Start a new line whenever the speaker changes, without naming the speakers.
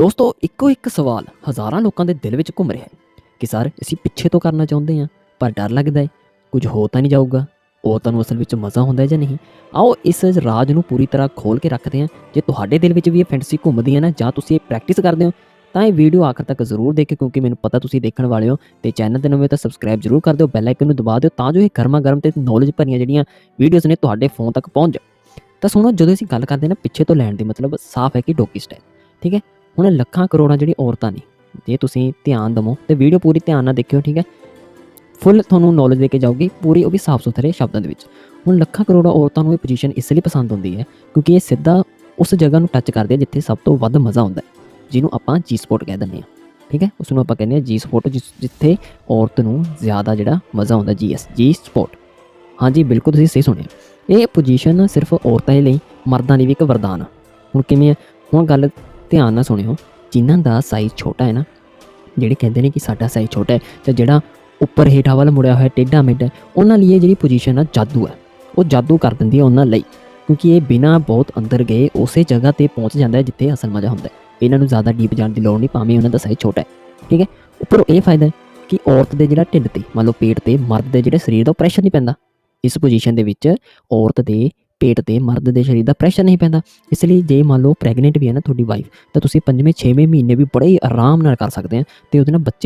ਦੋਸਤੋ, ਇੱਕੋ ਇੱਕ ਸਵਾਲ ਹਜ਼ਾਰਾਂ ਲੋਕਾਂ ਦੇ ਦਿਲ ਵਿੱਚ ਘੁੰਮ ਰਿਹਾ ਹੈ ਕਿ ਸਰ, ਅਸੀਂ ਪਿੱਛੇ ਤੋਂ ਕਰਨਾ ਚਾਹੁੰਦੇ ਹਾਂ, ਪਰ ਡਰ ਲੱਗਦਾ ਹੈ। ਕੁਝ ਹੋ ਤਾਂ ਨਹੀਂ ਜਾਊਗਾ। ਉਹ ਤੁਹਾਨੂੰ ਅਸਲ ਵਿੱਚ ਮਜ਼ਾ ਹੁੰਦਾ ਹੈ ਜਾਂ ਨਹੀਂ? ਆਓ, ਇਸ ਰਾਜ ਨੂੰ ਪੂਰੀ ਤਰ੍ਹਾਂ ਖੋਲ ਕੇ ਰੱਖਦੇ ਹਾਂ। ਜੇ ਤੁਹਾਡੇ ਦਿਲ ਵਿੱਚ ਵੀ ਇਹ ਫੈਂਟਸੀ ਘੁੰਮਦੀ ਹੈ ਨਾ, ਜਾਂ ਤੁਸੀਂ ਇਹ ਪ੍ਰੈਕਟਿਸ ਕਰਦੇ ਹੋ, ਤਾਂ ਇਹ ਵੀਡੀਓ ਆਖਰ ਤੱਕ ਜ਼ਰੂਰ ਦੇਖਿਓ, ਕਿਉਂਕਿ ਮੈਨੂੰ ਪਤਾ ਤੁਸੀਂ ਦੇਖਣ ਵਾਲੇ ਹੋ ਤੇ ਚੈਨਲ ਤੇ ਨਵੇਂ ਤਾਂ ਸਬਸਕ੍ਰਾਈਬ ਜ਼ਰੂਰ ਕਰ ਦਿਓ ਬੈਲ ਆਈਕਨ ਨੂੰ ਦਬਾ ਦਿਓ, ਤਾਂ ਜੋ ਇਹ ਗਰਮਾ ਗਰਮ ਤੇ ਨੌਲੇਜ ਭਰੀਆਂ ਜਿਹੜੀਆਂ ਵੀਡੀਓਜ਼ ਨੇ ਤੁਹਾਡੇ ਫੋਨ ਤੱਕ ਪਹੁੰਚ ਜਾਣ। ਤਾਂ ਸੁਣੋ, ਜਦੋਂ ਅਸੀਂ ਗੱਲ ਕਰਦੇ ਹਾਂ ਨਾ, ਪਿੱਛੇ ਤੋਂ ਲੈਣ ਦੀ ਮਤਲਬ ਸਾਫ਼ ਹੈ ਕਿ ਡੋਕੀ ਸਟਾਈਲ ਠੀਕ ਹੈ? ਹੁਣ ਲੱਖਾਂ ਕਰੋੜਾਂ ਜਿਹੜੀ ਔਰਤਾਂ ਨੇ, ਜੇ ਤੁਸੀਂ ਧਿਆਨ ਦਵੋ ਤੇ ਵੀਡੀਓ ਪੂਰੀ ਧਿਆਨ ਨਾਲ ਦੇਖਿਓ, ਠੀਕ ਹੈ? ਫੁੱਲ ਤੁਹਾਨੂੰ ਨੌਲੇਜ ਦੇ ਕੇ ਜਾਊਗੀ, ਪੂਰੀ ਉਹ ਵੀ ਸਾਫ਼ ਸੁਥਰੇ ਸ਼ਬਦਾਂ ਦੇ ਵਿੱਚ। ਹੁਣ ਲੱਖਾਂ ਕਰੋੜਾਂ ਔਰਤਾਂ ਨੂੰ ਇਹ ਪੋਜੀਸ਼ਨ ਇਸ ਲਈ ਪਸੰਦ ਹੁੰਦੀ ਹੈ, ਕਿਉਂਕਿ ਇਹ ਸਿੱਧਾ ਉਸ ਜਗ੍ਹਾ ਨੂੰ ਟੱਚ ਕਰਦੇ ਆ ਜਿੱਥੇ ਸਭ ਤੋਂ ਵੱਧ ਮਜ਼ਾ ਆਉਂਦਾ ਹੈ, ਜਿਹਨੂੰ ਆਪਾਂ ਜੀ ਸਪੋਰਟ ਕਹਿ ਦਿੰਦੇ ਹਾਂ, ਠੀਕ ਹੈ? ਉਸ ਨੂੰ ਆਪਾਂ ਕਹਿੰਦੇ ਹਾਂ ਜੀ ਸਪੋਟ ਜਿੱਥੇ ਔਰਤ ਨੂੰ ਜ਼ਿਆਦਾ ਜਿਹੜਾ ਮਜ਼ਾ ਆਉਂਦਾ ਜੀ ਐਸ ਜੀ ਸਪੋਰਟ ਹਾਂਜੀ, ਬਿਲਕੁਲ ਤੁਸੀਂ ਸਹੀ ਸੁਣਿਆ। ਇਹ ਪੋਜੀਸ਼ਨ ਸਿਰਫ ਔਰਤਾਂ ਦੇ ਲਈ, ਮਰਦਾਂ ਲਈ ਵੀ ਇੱਕ ਵਰਦਾਨ ਆ। ਹੁਣ ਕਿਵੇਂ ਹੈ ਹੁਣ ਗੱਲ ਧਿਆਨ ਨਾਲ ਸੁਣਿਓ, ਜਿਨ੍ਹਾਂ ਦਾ ਸਾਈਜ਼ ਛੋਟਾ ਹੈ ਨਾ, ਜਿਹੜੇ ਕਹਿੰਦੇ ਨੇ ਕਿ ਸਾਡਾ ਸਾਈਜ਼ ਛੋਟਾ ਹੈ, ਤੇ ਜਿਹੜਾ ਉੱਪਰ ਹੇਠਾਂ ਵੱਲ ਮੁੜਿਆ ਹੋਇਆ ਟੇਢਾ ਮੇਢਾ ਉਹਨਾਂ ਲਈ ਇਹ ਜਿਹੜੀ ਪੋਜੀਸ਼ਨ ਆ ਜਾਦੂ ਹੈ। ਉਹ ਜਾਦੂ ਕਰ ਦਿੰਦੀ ਹੈ ਉਹਨਾਂ ਲਈ, ਕਿਉਂਕਿ ਇਹ ਬਿਨਾਂ ਬਹੁਤ ਅੰਦਰ ਗਏ, ਉਸੇ ਜਗ੍ਹਾ ਤੇ ਪਹੁੰਚ ਜਾਂਦਾ ਹੈ ਜਿੱਥੇ ਅਸਲ ਮਜ਼ਾ ਹੁੰਦਾ ਹੈ। ਇਹਨਾਂ ਨੂੰ ਜ਼ਿਆਦਾ ਡੀਪ ਜਾਣ ਦੀ ਲੋੜ ਨਹੀਂ, ਭਾਵੇਂ ਉਹਨਾਂ ਦਾ ਸਾਈਜ਼ ਛੋਟਾ ਹੈ। ਠੀਕ ਹੈ? ਉੱਪਰੋਂ ਇਹ ਫਾਇਦਾ ਹੈ ਕਿ ਔਰਤ ਦੇ ਜਿਹੜਾ ਢਿੱਡ ਤੇ, ਮੰਨ ਲਓ ਪੇਟ ਤੇ ਮਰਦ ਦੇ ਜਿਹੜੇ ਸਰੀਰ ਦਾ ਪ੍ਰੈਸ਼ਰ ਨਹੀਂ ਪੈਂਦਾ। ਇਸ ਪੋਜੀਸ਼ਨ ਦੇ ਵਿੱਚ ਔਰਤ ਦੇ ਪੇਟ ਤੇ ਮਰਦ ਦੇ ਸਰੀਰ ਦਾ ਪ੍ਰੈਸ਼ਰ ਨਹੀਂ ਪੈਂਦਾ। ਇਸ ਲਈ ਜੇ ਮੰਨ ਲਓ ਪ੍ਰੈਗਨੈਂਟ ਵੀ ਹੈ ਨਾ ਤੁਹਾਡੀ ਵਾਈਫ ਤਾਂ ਤੁਸੀਂ ਪੰਜਵੇਂ ਛੇਵੇਂ ਮਹੀਨੇ ਵੀ ਬੜੇ ਹੀ ਆਰਾਮ ਨਾਲ ਕਰ ਸਕਦੇ ਆ ਤੇ ਉਹਦੇ ਨਾਲ ਬੱਚੇ